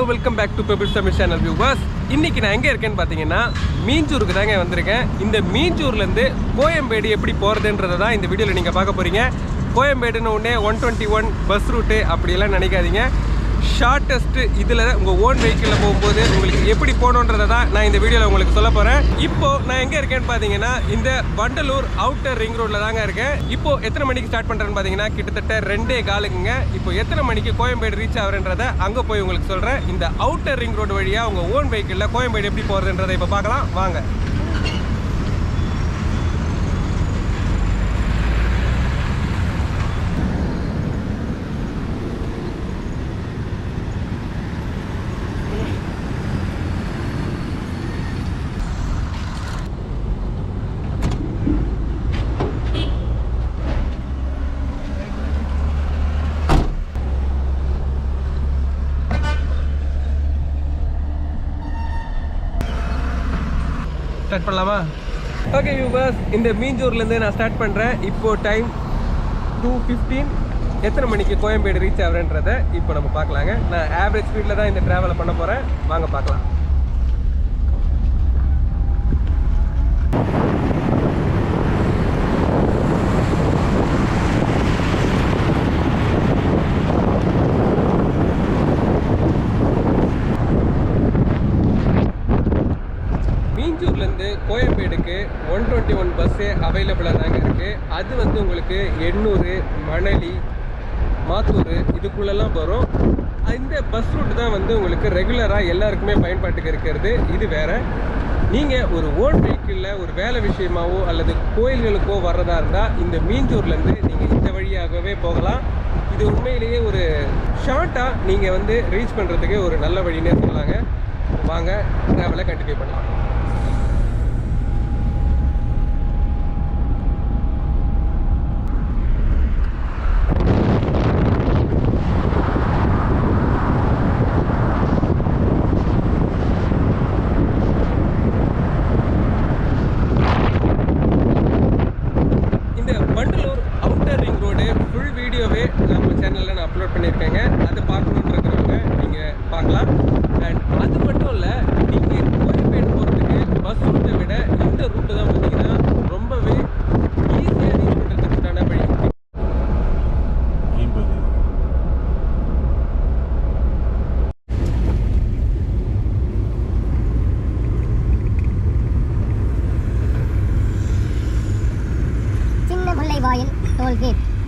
Hello welcome back to Pebble Tamil channel viewers இன்றைக்கி நான் எங்கே இருக்கேன்னு பார்த்தீங்கன்னா மீஞ்சூருக்கு தாங்க வந்திருக்கேன். இந்த மீஞ்சூர்லேருந்து கோயம்பேடு எப்படி போகிறதுன்றதை தான் இந்த வீடியோவில் நீங்கள் பார்க்க போகிறீங்க கோயம்பேடுன்னு உடனே one twenty one bus route அப்படியெல்லாம் நினைக்காதீங்க. ஷார்ட்டஸ்ட்டு இதில் உங்கள் ஓன் வெஹிக்கிளில் போகும்போது உங்களுக்கு எப்படி போகணுன்றதை தான் நான் இந்த வீடியோவில் உங்களுக்கு சொல்ல போகிறேன் இப்போ நான் எங்கே இருக்கேன்னு பார்த்தீங்கன்னா இந்த வண்டலூர் அவுட்டர் ரிங் ரோட்டில் தாங்க இருக்கேன். இப்போ எத்தனை மணிக்கு ஸ்டார்ட் பண்ணுறேன்னு பார்த்தீங்கன்னா கிட்டத்தட்ட ரெண்டே காலுக்குங்க. இப்போ எத்தனை மணிக்கு கோயம்பேடு ரீச் ஆகுறன்றதை அங்கே போய் உங்களுக்கு சொல்கிறேன் இந்த அவுட்டர் ரிங் ரோடு வழியாக உங்கள் ஓன் வெஹிக்கிளில் கோயம்பேடு எப்படி போகிறதுன்றதை இப்போ பார்க்கலாம். வாங்க. ஸ்டார்ட் பண்ணலாமா? ஓகே யூவர்ஸ் இந்த மீஞ்சூர்லேருந்து நான் ஸ்டார்ட் பண்ணுறேன் இப்போ டைம் டூ ஃபிஃப்டீன் எத்தனை மணிக்கு கோயம்பேடு ரீச் ஆகிறேன்றதை இப்போ நம்ம பார்க்கலாங்க. நான் ஆவரேஜ் ஸ்பீடில் தான் இந்த ட்ராவலை பண்ண போகிறேன் வாங்க பார்க்கலாம் மீஞ்சூர்லேருந்து கோயம்பேடுக்கு ஒன் டுவெண்ட்டி ஒன் பஸ்ஸு அவைலபிளாக தாங்க இருக்குது அது வந்து உங்களுக்கு எண்ணூர் மணலி மாத்தூர் இதுக்குள்ளெல்லாம் வரும். இந்த பஸ் ரூட் தான் வந்து உங்களுக்கு ரெகுலராக எல்லாருக்குமே பயன்பாட்டுக்கு இருக்கிறது. இது வேறு. நீங்கள் ஒரு ஓன் வெஹிக்கிளில் ஒரு வேலை விஷயமாவோ அல்லது கோயில்களுக்கோ வர்றதா இருந்தால் இந்த மீஞ்சூர்லேருந்து நீங்கள் இந்த வழியாகவே போகலாம். இது உண்மையிலேயே ஒரு ஷார்ட்டாக நீங்கள் வந்து ரீச் பண்ணுறதுக்கு ஒரு நல்ல வழின்னே சொல்லலாங்க. வாங்க ட்ராவலை கண்டினியூ பண்ணலாம் இந்த Vandalur outer ring road full வீடியோவே நம்ம சேனலில் நான் அப்லோட் பண்ணியிருக்கேங்க. அதை பார்க்கணுன்னு இருக்கிறவங்க நீங்கள் பார்க்கலாம். அண்ட் அது மட்டும் இல்லை நீங்கள் கோயம்பேடு போகிறதுக்கு பஸ் ரூட்டை விட இந்த ரூட்டு தான் பார்த்தீங்கன்னா toll it.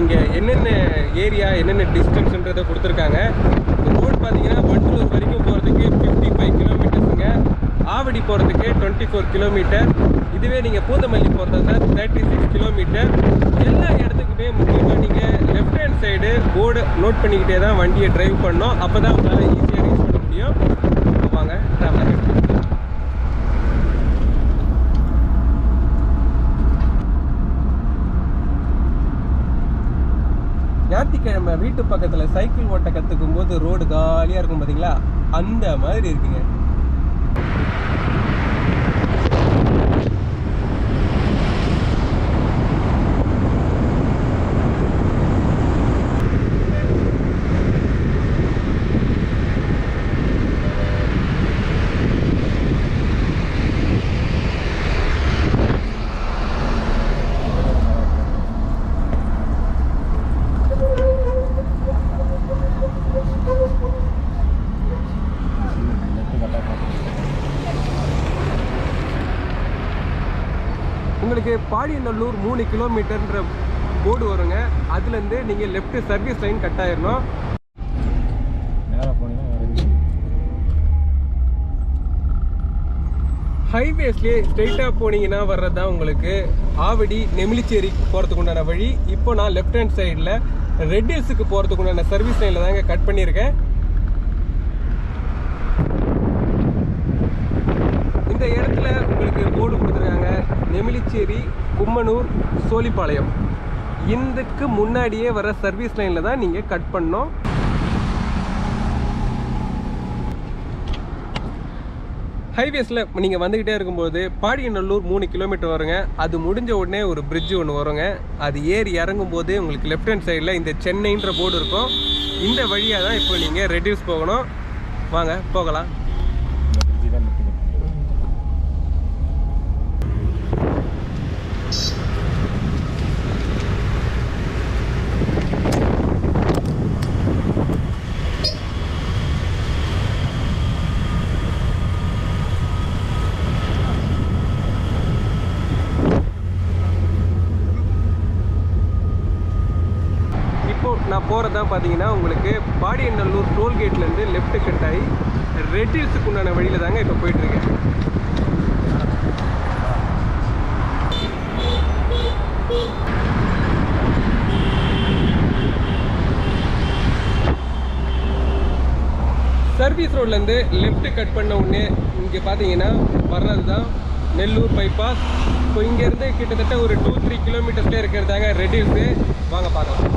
உங்களுக்கு இங்கே என்னென்ன ஏரியா என்னென்ன டிஸ்டன்ஸ்ன்றதை கொடுத்துருக்காங்க. ரோடு பார்த்தீங்கன்னா வண்டலூர் வரைக்கும் போகிறதுக்கு ஃபிஃப்டி ஃபைவ் கிலோமீட்டர்ஸுங்க ஆவடி போகிறதுக்கு டுவெண்ட்டி ஃபோர் கிலோமீட்டர் இதுவே நீங்கள் பூந்தமல்லி போகிறதா தேர்ட்டி சிக்ஸ் கிலோமீட்டர் எல்லா இடத்துக்குமே முக்கியமாக நீங்கள் left hand side board note பண்ணிக்கிட்டே தான் வண்டியை ட்ரைவ் பண்ணோம் அப்போ தான் உங்களால் ஈஸியாக ரீச் பண்ண முடியும் இப்போ வாங்க ட்ராவல் ஞாயிற்றுக்கிழமை வீட்டு பக்கத்தில் சைக்கிள் ஓட்ட கற்றுக்கும் போது ரோடு காலியாக இருக்கும் பார்த்தீங்களா அந்த மாதிரி இருக்குங்க. உங்களுக்கு பாடியநல்லூர் மூணு கிலோமீட்டர்ன்ற போர்டு வருங்க. அதுலேருந்து நீங்கள் லெஃப்ட் சர்வீஸ் லைன் கட் ஆயிடணும் ஹைவேஸ்லேயே ஸ்ட்ரெயிட்டாக போனீங்கன்னா வர்றது தான் உங்களுக்கு ஆவடி நெமிலிச்சேரி போகிறதுக்கு உண்டான வழி. இப்போ நான் லெஃப்ட் ஹேண்ட் சைடில் ரெட் ஹில்ஸுக்கு போகிறதுக்கு உண்டான சர்வீஸ் லைனில் தாங்க கட் பண்ணியிருக்கேன். இந்த இடத்துல உங்களுக்கு போர்டு கொடுத்துருக்காங்க. நெமிலிச்சேரி கும்மனூர் சோழிப்பாளையம் இந்துக்கு முன்னாடியே வர சர்வீஸ் லைனில் தான் நீங்கள் கட் பண்ணோம் ஹைவேஸில் நீங்கள் வந்துக்கிட்டே இருக்கும்போது பாடியநல்லூர் மூணு கிலோமீட்டர் வருங்க. அது முடிஞ்ச உடனே ஒரு பிரிட்ஜ் ஒன்று வருங்க. அது ஏறி இறங்கும் போது உங்களுக்கு லெஃப்ட் ஹேண்ட் சைடில் இந்த சென்னைன்ற போர்டு இருக்கும். இந்த வழியாக தான் இப்போ நீங்கள் ரெடியூஸ் போகணும். வாங்க போகலாம் இந்த பிரிட்ஜி தான் நிற்குது இப்போ பார்த்தீங்கன்னா உங்களுக்கு பாடியநல்லூர் டோல்கேட்லேருந்து லெஃப்ட் கட் ஆகி ரெட் ஹில்ஸுக்கு உண்டான வழியில் தாங்க இப்போ போயிட்டுருக்கேன். சர்வீஸ் ரோட்லேருந்து லெஃப்ட் கட் பண்ண உடனே இங்கே பார்த்தீங்கன்னா வர்றது தான் நெல்லூர் பைபாஸ் ஸோ இங்கேருந்து கிட்டத்தட்ட ஒரு டூ த்ரீ கிலோமீட்டர்ஸ்லேயே இருக்கிறதாங்க ரெட் ஹில்ஸு வாங்க பார்க்கலாம்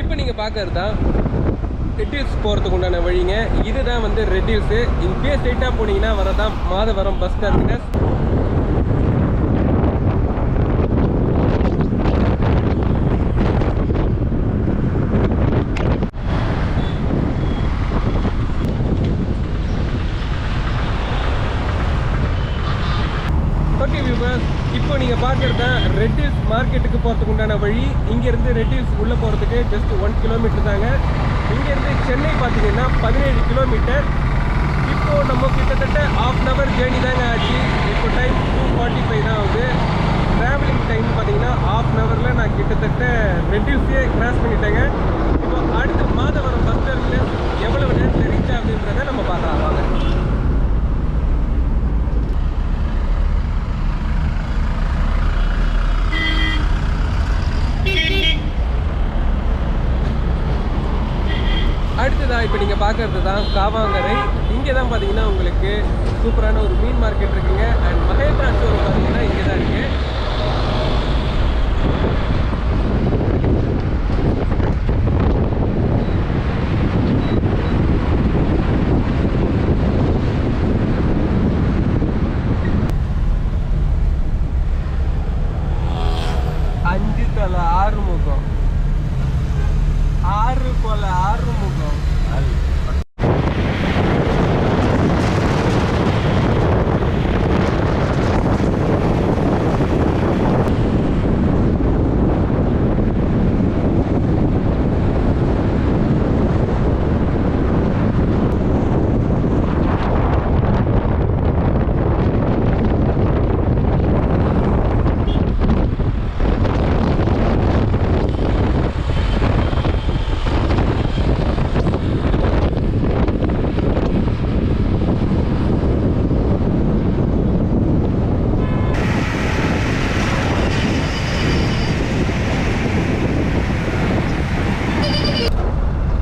இப்போ நீங்கள் பார்க்கறது தான் ரெட்டில்ஸ் போகிறதுக்கு உண்டான வழிங்க. இதுதான் வந்து ரெட்டில்ஸு இன்கேஸ் ஸ்ட்ரெயிட்டாக ஸ்ட்ரைட்டாக போனீங்கன்னா வரதான் Madhavaram bus terminus okay viewers இப்போ நீங்கள் பார்க்குறது தான் ரெட் ஹில்ஸ் மார்க்கெட்டுக்கு போகிறதுக்கு உண்டான வழி இங்கேருந்து ரெட் ஹில்ஸ் உள்ளே போகிறதுக்கு ஜஸ்ட் ஒன் கிலோமீட்டர் தாங்க. இங்கேருந்து சென்னை பார்த்தீங்கன்னா பதினேழு கிலோமீட்டர் இப்போ நம்ம கிட்டத்தட்ட ஆஃப் அன் ஹவர் ஜேர்னி தாங்க ஆச்சு. இப்போ டைம் டூ ஃபார்ட்டி ஃபைவ் தான் ஆகுது. ட்ராவலிங் டைம் பார்த்தீங்கன்னா ஆஃப் அன் ஹவரில் நான் கிட்டத்தட்ட ரெட் ஹில்ஸே கிராஸ் பண்ணிட்டேங்க. இப்போ அடுத்த மாதவரம் பஸ் டெர்மினல் எவ்வளவு நேரத்தில் ரீச் ஆகுதுன்றதை நம்ம பார்க்கலாம். வாங்க. தான் இப்போ நீங்கள் பார்க்கறது தான் காவாங்கரை. இங்கே தான் பார்த்தீங்கன்னா உங்களுக்கு சூப்பரான ஒரு மீன் மார்க்கெட் இருக்குங்க. அண்ட் மகேந்திரா ஸ்டோர் பார்த்தீங்கன்னா இங்கே தான் இருக்கு அஞ்சு தலை ஆறு முகம் ஆறு போல ஆறு முகம்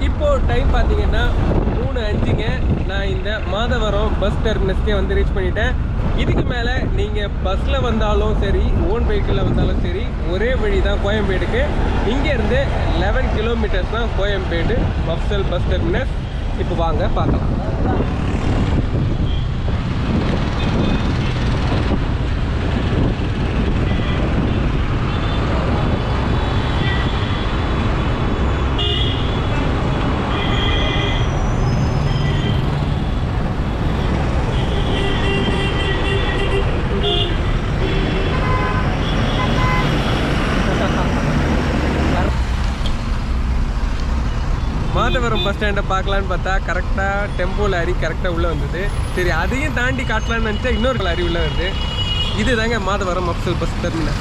இப்போ டைம் பார்த்தீங்கன்னா மூணு அஞ்சுங்க நான் இந்த மாதவரம் பஸ் டெர்மினஸ்க்கே வந்து ரீச் பண்ணிட்டேன். இதுக்கு மேலே நீங்கள் பஸ்ஸில் வந்தாலும் சரி ஓன் வெஹிக்கிளில் வந்தாலும் சரி ஒரே வழி தான் கோயம்பேடுக்கு. இங்கேருந்து லெவன் கிலோமீட்டர்ஸ் தான் கோயம்பேடு மஃப்சல் பஸ் டெர்மினஸ் இப்போ வாங்க பார்க்கலாம். மாதவரம் பார்க்கலான்னு பார்த்தா கரெக்டாக டெம்போ லாரி கரெக்டாக உள்ளே வந்தது. சரி அதையும் தாண்டி காட்டலான்னு நினச்சா இன்னொரு லாரி உள்ளே வருது. இது தாங்க மாதவரம் மப்சல் பஸ் டெர்மினல்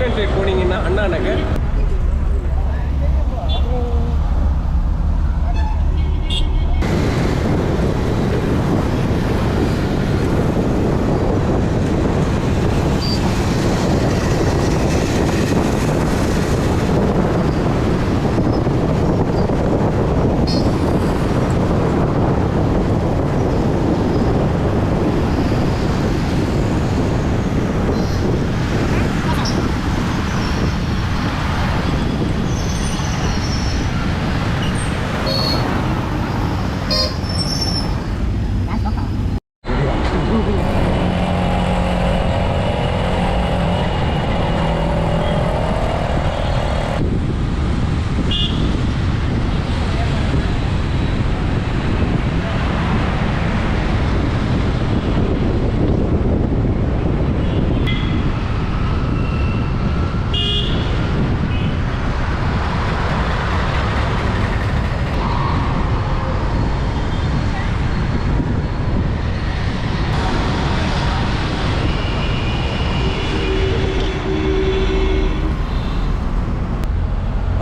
ஏறாமல் லெஃப்ட் போனீங்கன்னா அண்ணா நகர்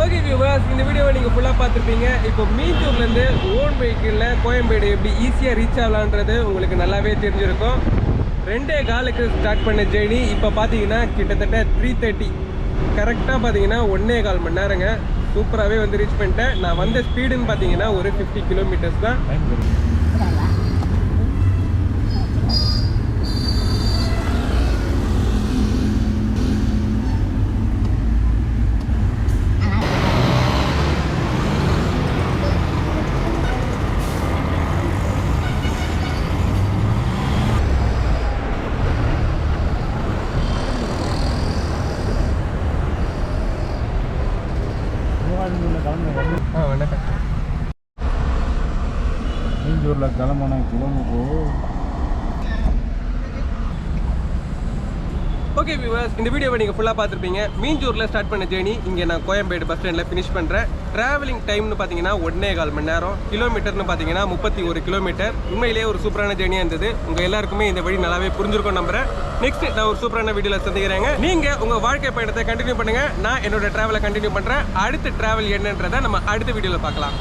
ஓகே வியூவர்ஸ் இந்த வீடியோவை நீங்கள் ஃபுல்லாக பார்த்துருப்பீங்க இப்போ மீஞ்சூர்லேருந்து ஓன் வெஹிக்கிளில் கோயம்பேடு எப்படி ஈஸியாக ரீச் ஆகலான்றது உங்களுக்கு நல்லாவே தெரிஞ்சிருக்கும். ரெண்டே காலுக்கு ஸ்டார்ட் பண்ண ஜேர்னி இப்போ பார்த்தீங்கன்னா கிட்டத்தட்ட த்ரீ தேர்ட்டி கரெக்டாக பார்த்தீங்கன்னா ஒன்னே கால் மணி நேரங்க. சூப்பராகவே வந்து ரீச் பண்ணிட்டேன். நான் வந்த ஸ்பீடுன்னு பார்த்தீங்கன்னா ஒரு ஃபிஃப்டி கிலோமீட்டர்ஸ் தான். ஆ வணக்கம். மீஞ்சூரில் கிளம்புன கிலோமீட்டர் ஓகே வியூவர்ஸ் இந்த வீடியோவை நீங்கள் ஃபுல்லாக பார்த்துருப்பீங்க. மீஞ்சூரில் ஸ்டார்ட் பண்ண ஜேர்னி இங்கே நான் கோயம்பேடு பஸ் ஸ்டாண்டில் ஃபினிஷ் பண்ணுறேன் ட்ராவலிங் டைம்னு பார்த்தீங்கன்னா ஒன்னே கால் மணி நேரம். கிலோமீட்டர்னு பார்த்தீங்கன்னா முப்பத்தி ஒரு கிலோமீட்டர் உண்மையிலேயே ஒரு சூப்பரான ஜேர்னியாக இருந்தது. உங்கள் எல்லாருக்குமே இந்த வழி நல்லாவே புரிஞ்சிருக்கும் நம்புறேன். நெக்ஸ்ட் நான் ஒரு சூப்பரான வீடியோவில் சந்திக்கிறேங்க. நீங்கள் உங்கள் வாழ்க்கை பயணத்தை கண்டினியூ பண்ணுங்கள் நான் என்னோடய ட்ராவலை கண்டினியூ பண்ணுறேன் அடுத்த ட்ராவல் என்னன்றதை நம்ம அடுத்த வீடியோவில் பார்க்கலாம்.